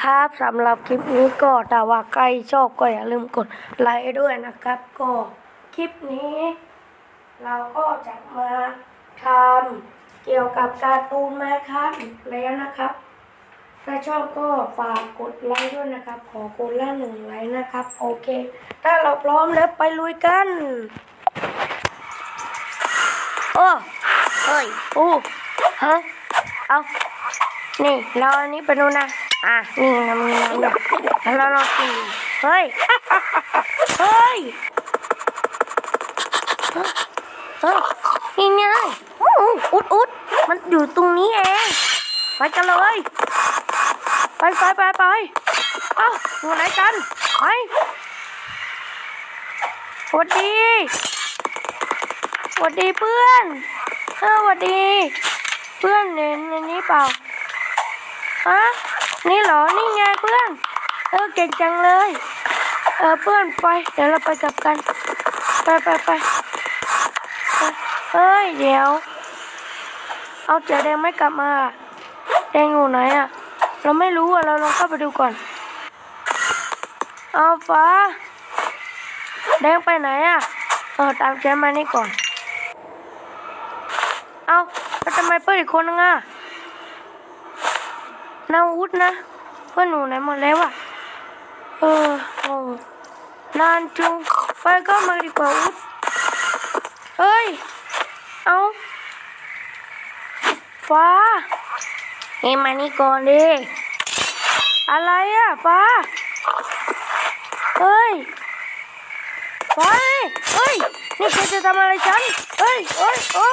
นะครับสำหรับคลิปนี้ก็แต่ว่าใครชอบก็อย่าลืมกดไลค์ด้วยนะครับ ก็คลิปนี้ เราก็จะมาทำเกี่ยวกับการ์ตูนมาครับแล้วนะครับ ถ้าชอบก็ฝากกดไลค์ด้วยนะครับ ขอกดละหนึ่งไลค์นะครับ โอเค ถ้าเราพร้อมแล้วไปลุยกันโอ้เฮ้ยโอ้ฮะเอานี่เราอันนี้ไปดูนะ อะนี่นะมีน้ำเนี่ยแล้วเราลองกินดูเฮ้ย เฮ้ย เฮ้ยนี่ไงอู้หูอุดอุดมันอยู่ตรงนี้เอง ไปกันเลย ไปไปไปไปเอ้าอยู่ไหนกัน ไปสวัสดีสวัสดีเพื่อนเออสวัสดี เพื่อนเห็นอันนี้เปล่าฮะ นี่เหรอ นี่ไงเพื่อน เออเก่งจังเลย เออเพื่อนไป เดี๋ยวเราไปกลับกัน ไปไปไปเฮ้ยเดี๋ยว เอาเจ๋อแดงไม่กลับมา แดงอยู่ไหนอะเราไม่รู้อะเราลองเข้าไปดูก่อน เอาฟ้า แดงไปไหนอะเออตามแจมานี่ก่อน เอาแล้วทำไมเพื่อนอีกคนนึงอะ นาวุธนะเพื่อนหนูไหนหมดแล้วอะเออโอ้นานจุงไปก็มาดีกว่าวุธเฮ้ย เอาฟ้าเฮ้มานี่ก่อนดิ อะไรอะฟ้าเฮ้ยฟ้าเฮ้ย นี่แกจะทำอะไรฉันเฮ้ยเฮ้ยโอ้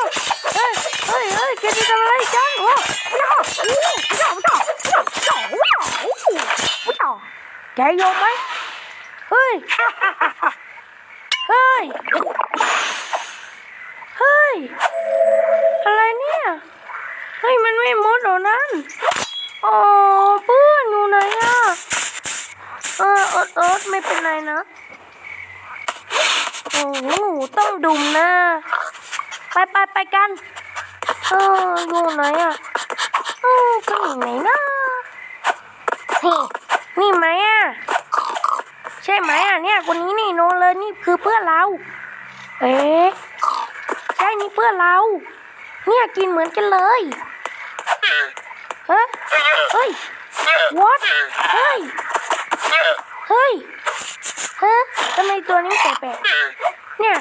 เฮ้ยเฮ้ยเฮ้ยแกจะทำอะไรฉันโอ้ แกยอมไหมเฮ้ย เฮ้ย เฮ้ย อะไรเนี่ย เฮ้ย มันไม่มดหรอนั่นอ๋อเพื่อนอยู่ไหนอะ เออเอดอดไม่เป็นไรนะ โอ้โหต้องดุมนะ ไปไปไปกัน เอออยู่ไหนอะ เออก็อยู่ไหนนะ เฮ้นี่ไหมอะใช่ไหมอะเนี่ยคนนี้นี่โนเลยนี่คือเพื่อนเรา เอ๊ะใช่นี่เพื่อนเรา เนี่ยกินเหมือนกันเลยเฮ้ยเฮ้ย what เฮ้ยเฮ้ยฮะทำไมตัวนี้แปลกๆเนี่ย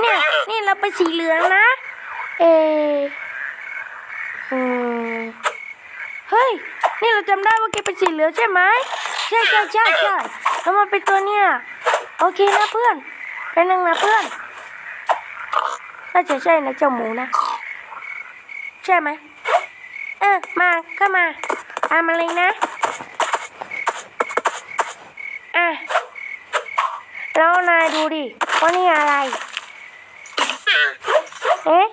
เนี่ยนี่เราไปสีเหลืองนะ เอออืม ฮ้ย นี่เราจำได้ว่าแกเป็นสีเหลืองใช่ไหมใช่ใช่ใช่ใช่แล้วมันเป็นตัวเนี่ยโอเคนะเพื่อนไปนั่งนะเพื่อนน่าจะใช่นะเจ้าหมูนะ ใช่ไหมเออมาก็มาตามมาเลยนะอะแล้วนายดูดิว่านี่อะไรเอ๊ะ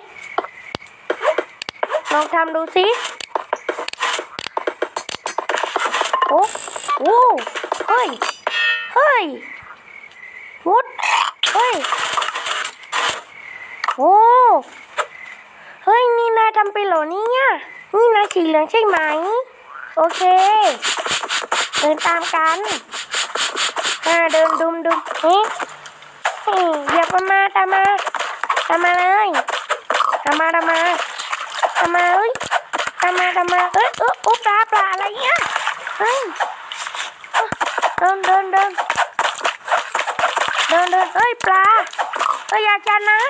ลองทำดูสิ โอ้โอ้เฮ้ย เฮ้ยวุดเฮ้ย โอ้ เฮ้ย นี่นายทำไปเหรอเนี่ย นี่นายสีเหลืองใช่ไหม โอเค เดินตามกันอ่าเดินดุมดุมนี่นี่อย่ามามาตามมาตามมาเลยตามมาตามมาตามมาเอ้ยตามมาตามมาเอ้ยเออ ฮ้ยเดินเดินเดินเดินเดินเอ้ยปลาเอ้ยอย่าจันนะ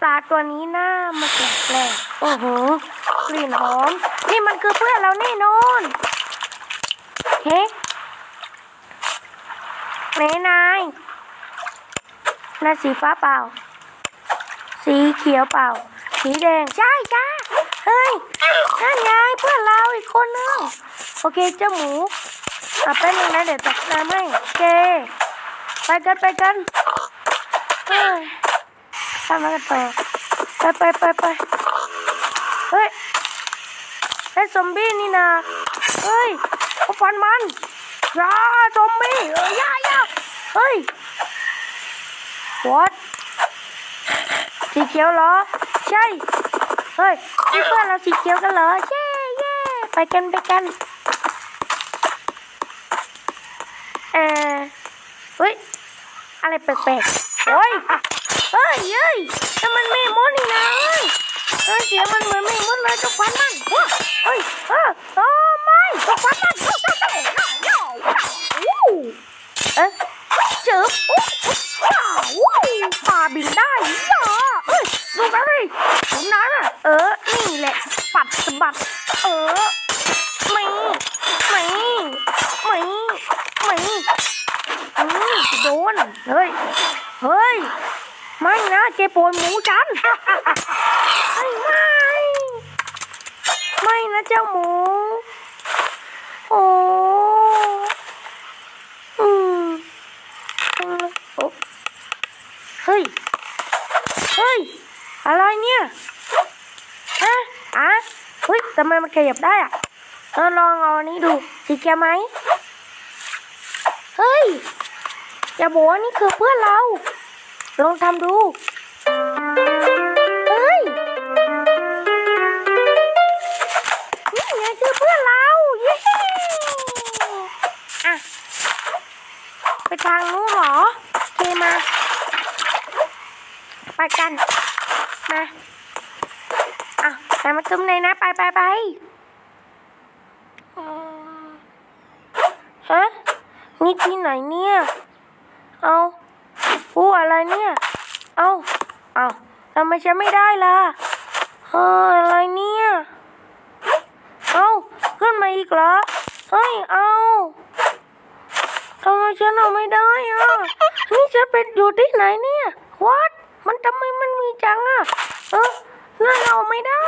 ปลาตัวนี้หน้ามาแปลกโอ้โหกลิ่นหอม นี่มันคือเพื่อนเราแน่นอนเฮ้ไหนนายน่าสีฟ้าเปล่า สีเขียวเปล่า สีแดงใช่จ้าเฮ้ยนั่นไงเพื่อนเราอีกคนนึง โอเคเจ้าหมูอะแป๊บนึงนะเดี๋ยวตักน้ำให้โอเค ไปกันไปกันเฮ้ยทำอะไรกันต่อไปไปไปไปเฮ้ยไอ้ซอมบี้นี่นะเฮ้ยเขาฟันมันยาซอมบี้เอ้ยอย่าย่าเฮ้ย what สีเขียวเหรอ ใช่ เฮ้ยนี่เพื่อนเราสีเขียวกันเหรอเย้เย้ไปกันไปกันเออเฮ้ย อะไรแปลกๆโอ้ยเฮ้ยเฮ้ยนั่มันแม่มดนี่นะเฮ้ยเฮ้ยเสียงมันเหมือนแม่มดเลยจ้าควันมันว้าเฮ้ยเออโอ้ไม่จ้าควันมันเอ๊ะเจอปุ๊บว้าวปาบินได้ย่าเอ้ยดูกันดิตรงนั้นอะเออ นี่แหละ ปัดสะบัด เออไม่ไม่ไม่ไม่อืมโดน เฮ้ย เฮ้ย ไม่นะเจโปน หมูจันไม่ไม่ไม่นะเจ้าหมู โอ้อืมโอ้เฮ้ย เฮ้ย อะไรเนี่ย ฮะอะเฮ้ยทำไมมันขยับได้อะเออลองเอาอันนี้ดู สีเขียวไหม เฮ้ย อย่าบอกว่านี่คือเพื่อนเรา ลองทำดู นี่ไงคือเพื่อนเราเย้อะไปทางนู้นเหรอโอเคมา ไปกัน มาอะแต่มาตุ้มเลยนะไปไปไปฮะนี่ที่ไหนเนี่ย เอาอู้อะไรเนี่ย เอาเอาทำไมฉันไม่ได้ล่ะเอออะไรเนี่ย เอาขึ้นมา อีกเหรอเฮ้ยเอาทำไมฉันเอาไม่ได้อะนี่ฉันเป็นอยู่ที่ไหนเนี่ยวัดมันทำไมมันมีจังอะเออนั่นเอาไม่ได้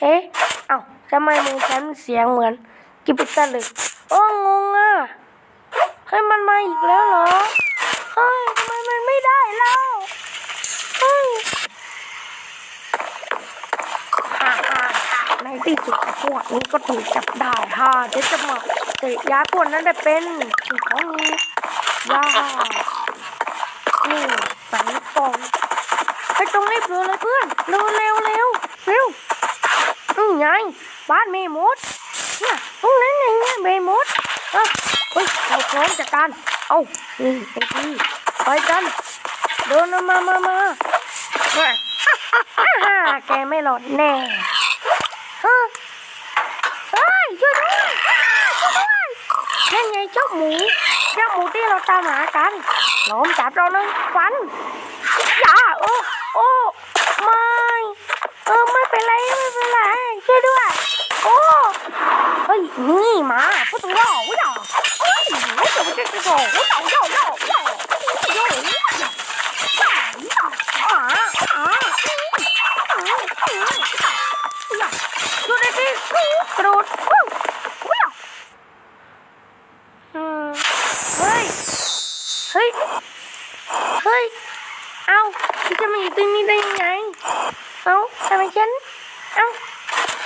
เอ๊ะเอาทำไมมือฉันเสียงเหมือนกิบปิตาเลยโอ้งงอะเฮ้ยมันมาอีกแล้วเหรอเฮ้ยทำไมมันไม่ได้แล้วเฮ้ยฮ่าฮ่า ฮ่าในที่สุดพวกนี้ก็ถูกจับได้ฮ่าเดี๋ยวจะมาเตะยาพวกนั้นได้เป็นสิ่งของนี้ยานี่ใส่กองไปตรงรีบเร็วเลยเพื่อนเร็วเร็วเร็วเร็วอืมไงบ้านเมมดเนี่ยตรงนั้นไงเนี่ยเมมดอะเฮ้ยเราพร้อมจัดการเอานี่ไอ้ที่ไปกันเดินมามามาฮ่าฮ่าแกไม่หลอดแน่ฮะเฮ้ยช่วยด้วยช่วยด้วย แค่นไงเจ้าหมูเจ้าหมูที่เราตามหากันล้อมจับเราเลยฟันอย่าโอ้โอ้ไม่เออไม่เป็นไรไม่เป็นไรช่วยด้วยโอ้เฮ้ยนี่มาพุทธวอวุ้ยเฮ้ยไม่ต้อยวุ้ยวุ้ยวุ้ยวอ้ย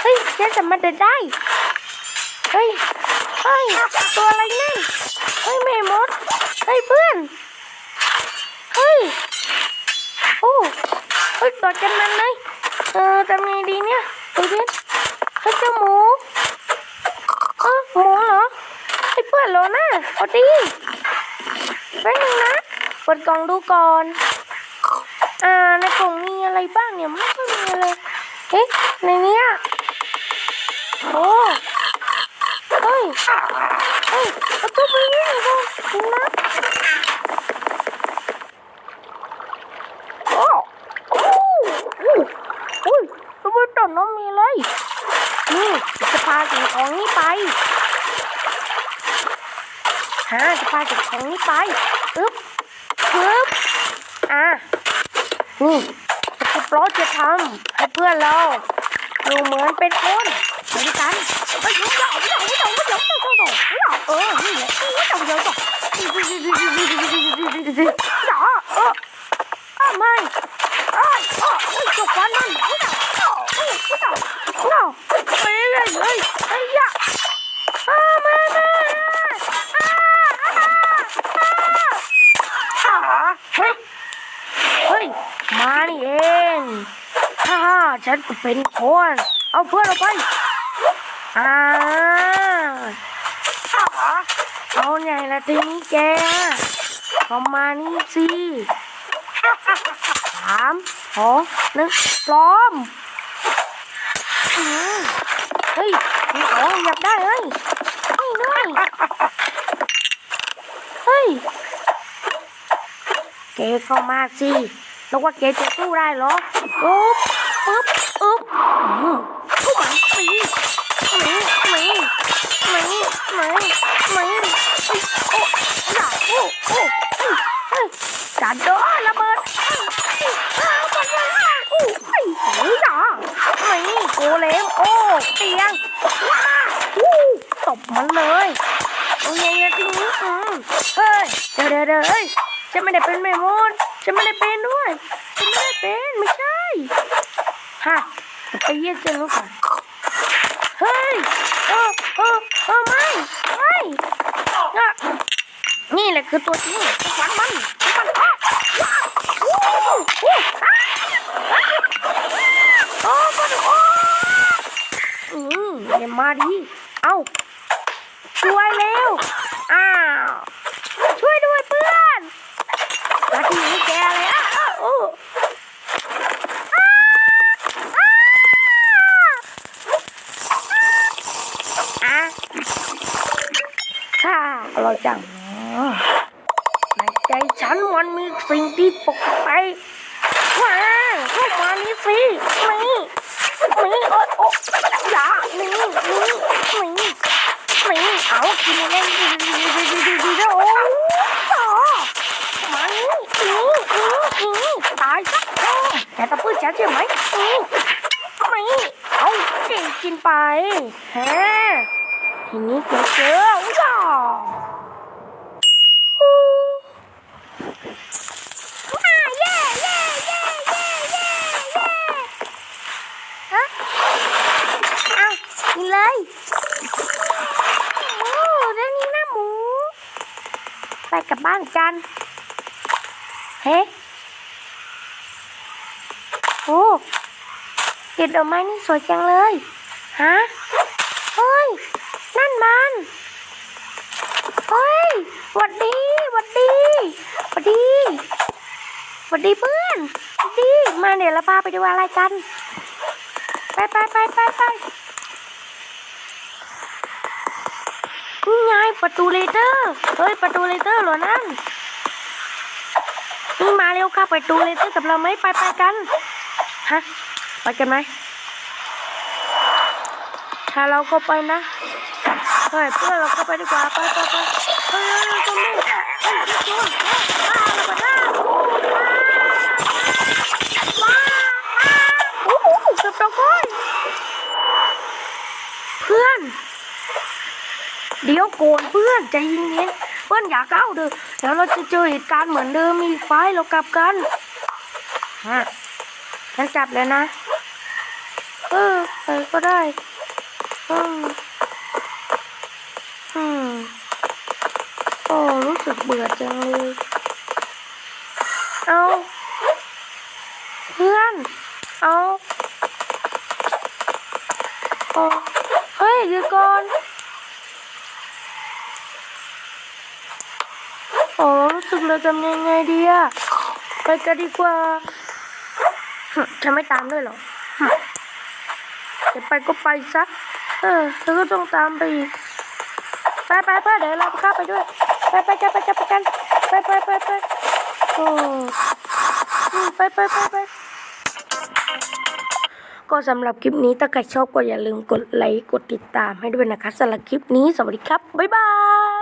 เฮ้ยฉันสามารถเดินได้ เฮ้ย เฮ้ย ตัวอะไรนั่น เฮ้ยแม่มด เฮ้ยเพื่อน เฮ้ย โอ้ เฮ้ยกอดกันมันเลย เออทำไงดีเนี่ยดูดิเฮ้ยเจ้าหมูเออหมูเหรอไอ้ยเพื่อนเหรอนะเอาดีแป๊บนึงนะเปิดกล่องดูก่อน อ่า ในกล่องมีอะไรบ้างเนี่ย ไม่ค่อยมีอะไรเฮ้ยในเนี้ย โอ้เฮ้ยเฮ้ยเอาตัวไปนี่ยดูนะโอ้โอ้โอ้โอ้ยตัวไปต่อน้องมีอะไรนี่จะพาสิ่งของนี้ไปฮะจะพาสิ่งของนี้ไปอึ๊บอึ๊บอะนี่จะปลอจะทำให้เพื่อนเราดูเหมือนเป็นคน ไปด้วยกันไปยุ่งยาวยุ่งยาวยุ่งยาวยุ่งยาวยุ่ยาวเออนี่แหละยุ่งยาวยุ่งยาวอย่าเอออ้าไม่ไอ้อ้อไอ้เจ้าฟันนั่นยุ่งยาวยุ่งยาวยุ่ยาวไปเลยเลยไอ้ยะอ้ามามาอ้าอ้าอ้าเฮ้ยเฮ้ยมานี่เองฮ่าฮ่าฉันก็เป็นคนเอาเพื่อนเราไป อ่าเอาไงละทีนี้แกเข้ามานี่สิสามสองหนึ่งพร้อมเฮ้ยมีของอยากได้เฮ้ยนี่ด้วยเฮ้ยแกเข้ามาสิแล้วว่าแกจะสู้ได้เหรออุ๊บปึ๊บอึ๊บ นีหนีหนีเอ้ยโอ้อย่าโอ้โอ้เฮ้ยจัดโดนระเบิดเอ้ยเอ้ยเอาหมดเลยอะโอ้เฮ้ยเฮ้ยอย่าหนีโกเลมโอ้เตียงว้าวู้ตบมันเลยโอ้ยยังไงทีนี้อืมเฮ้ยเดี๋ยวเดี๋ยวเดี๋ยวเฮ้ยฉันไม่ได้เป็นแม่มดฉันไม่ได้เป็นด้วยฉันไม่ได้เป็นไม่ใช่ฮะไปเยี่ยมเจ้าก่อนเฮ้ยเออ ออเออไม่ไม่อะนี่แหละคือตัวจริงฟันมันฟันมันอ้าวว้าวอู้อู้อ้าวอ้าวโอ้ฟันโอ้อืมอย่ามาดิเอ้าช่วยเร็วอ้าวช่วยด้วยเพื่อนมาที่นี่แกเลยอะอ้าวอู้อ้าวอ้าว อะค่ะอร่อยจังอ๋อในใจฉันมันมี สิ่งที่ปกติว้าวเข้ามานี่สินี่นี่โอ๊ยโอ๊ยอย่านี่นี่นี่นี่เอากินเล่นดีดีดีดีดีดีโอ้ต่อมานี่นี่นี่นี่ตายซะโอ้แกตะพื้นฉันใช่ไหมนี่นี่เอากินกินไปฮะทีนี้เจอว้าวอู้อ่าเย่เย่เย่เย่เย่เย่ฮะเอากินเลยโอ้เรื่องนี้นะหมู ไปกลับบ้านกัน เฮ้โอ้ติดดอกไม้นี่สวยจังเลย ฮะ เฮ้ย นั่นมัน เฮ้ยหวัดดีหวัดดีหวัดดีหวัดดีเพื่อนหวัดดี มาเดี๋ยวเราพาไปดูอะไรกัน ไปไปไปไปไปนี่ไงประตูเลเตอร์ เฮ้ย ประตูเลเตอร์หรอนั่น มาเร็วค่ะประตูเลเตอร์กับเราไหมไปไปกันฮะไปกันไหมถ้าเราก็ไปนะเฮ้ยเพื่อนเราก็ไปดีกว่าไปไปไปเฮ้ยเฮ้ยตรงนี้เฮ้ยเฮ้ยเฮ้ยอ้าวระเบิดอ้าวว้าวอ้าวโอ้โหเกือบตกเลยเพื่อน เดี๋ยวโกนเพื่อนใจเย็นๆ พื่อนอย่าก้าวเด้อเดี๋ยวเราจะเจอเหตุการณ์เหมือนเดิมอีกไปเรากลับกันฮะฉันจับแล้วนะ เออไปก็ได้อืมอืมโอ้รู้สึกเบื่อจังเลยเอาเพื่อนเอาโอ้เฮ้ยเดี๋ยวก่อนโอ้รู้สึก เราทำยังไงดีอะไปกันดีกว่าหึจะไม่ตามด้วยเหรอหึจะไปก็ไปซะเออเธอก็ต้องตามไปอีกไปไปไปเดี๋ยวเราเข้าไปด้วย ไปไปกันไปกันไปกันไปไปไปไปโอ้อืมไปไปไปไปก็สำหรับคลิปนี้ถ้าใครชอบก็อย่าลืมกดไลค์กดติดตามให้ด้วยนะคะสำหรับคลิปนี้สวัสดีครับ บ๊ายบาย